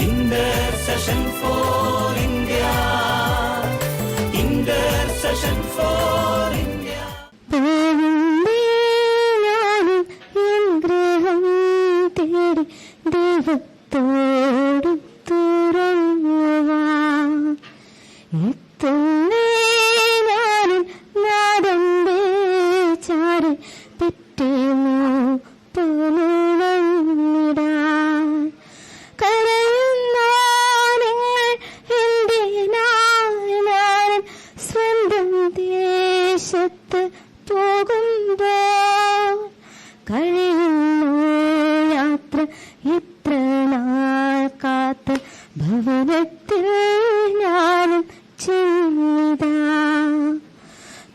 Intercession for India. Intercession for India. ഗൃഹം തേടി ദൈവത്തോട്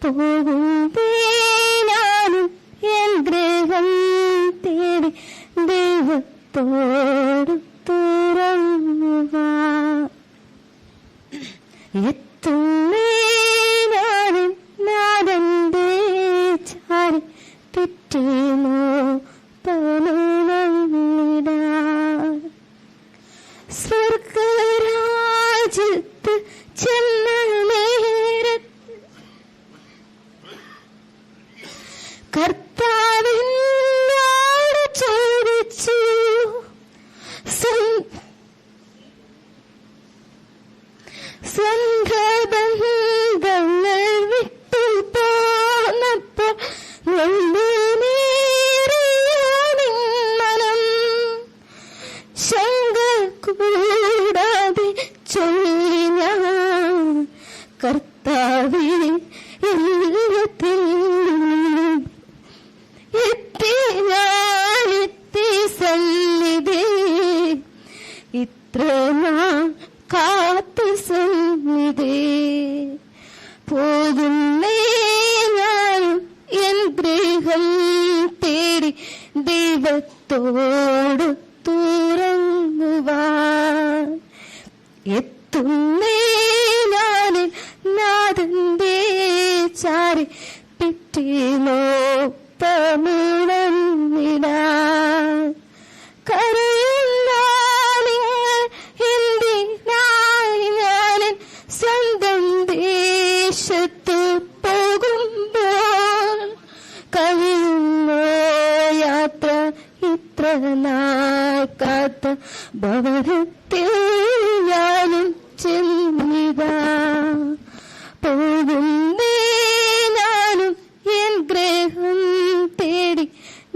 പോകുമ്പേ ഞാനും എൻ ഗൃഹം തേടി ദൈവത്തോട് തുറന്നുവാ കർത്താവേ എല്ലാത്തിലും എത്തി ഞാൻ എത്തി സന്നിധി. ഇത്ര നാം കാത്തു സന്നിധി. പോകുന്നേ ഞാനും എൻ ഗൃഹം എത്തുന്നേ കാത്ത ഭവനത്തിൽ ഞാനും ചെന്നിതാ. പോകുന്നേ എൻ ഗ്രഹം തേടി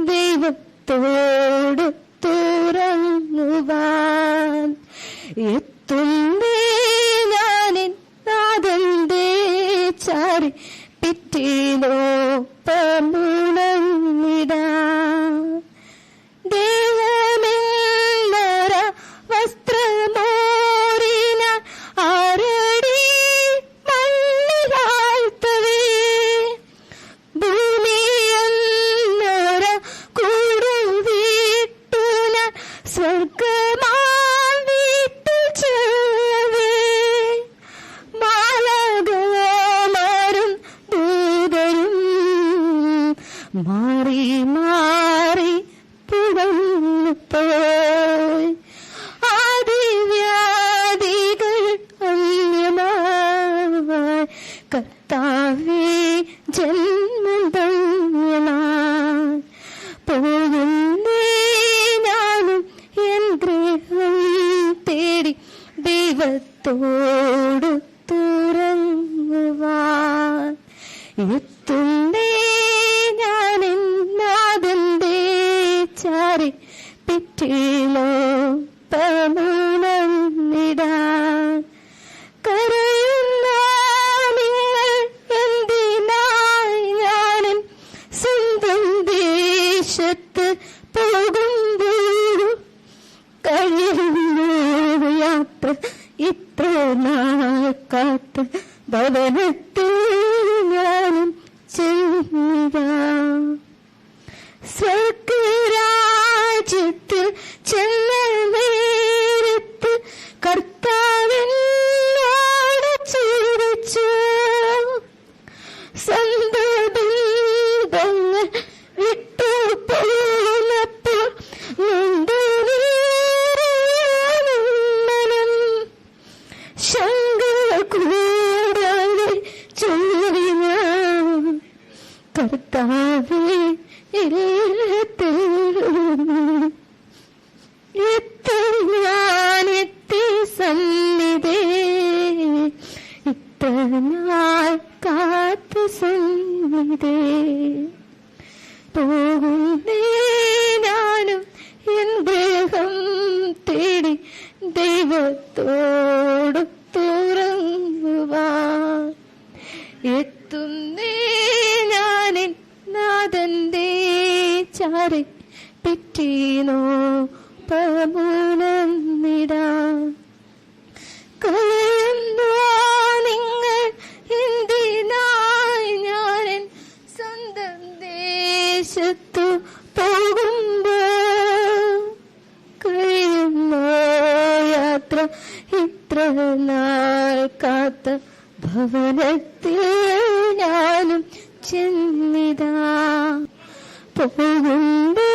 ദൈവത്തോട് തുറന്നുവാൻ എത്തുന്നേ ഞാനിൻ ചാരി പിറ്റേനോ മാറി മാറി പുറന്നു പോയി. ആദിവ്യാദികൾ അന്യമായി കർത്താവേ ജന്മം ധന്യമായി പോകുന്നേ എൻ ഗ്രഹം തേടി ദൈവത്തോട് തുറങ്ങുവാൻ പിറ്റേലോ കർത്താവേ എല്ലാത്തിൽ ചാരി പിറ്റീനോ പ്രഭുനന്ദിടാ കലയുന്നു നിങ്ങൾ എന്തിനായി ഞാൻ സ്വന്തം ദേശത്തു പോകുമ്പോ? കഴിയുമോ യാത്ര ഇത്ര നാൾ കാത്ത ഭവനത്തിൽ ഞാനും ചെന്നിതാ പോകുമ്പേ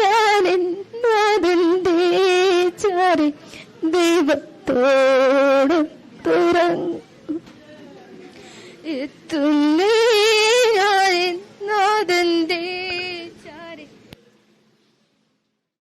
ഞാനെന്നതിന്റെ ചാരി ദൈവത്തോട് തുറങ്ങും എത്തുന്നേ ഞാനെന്നതിന്റെ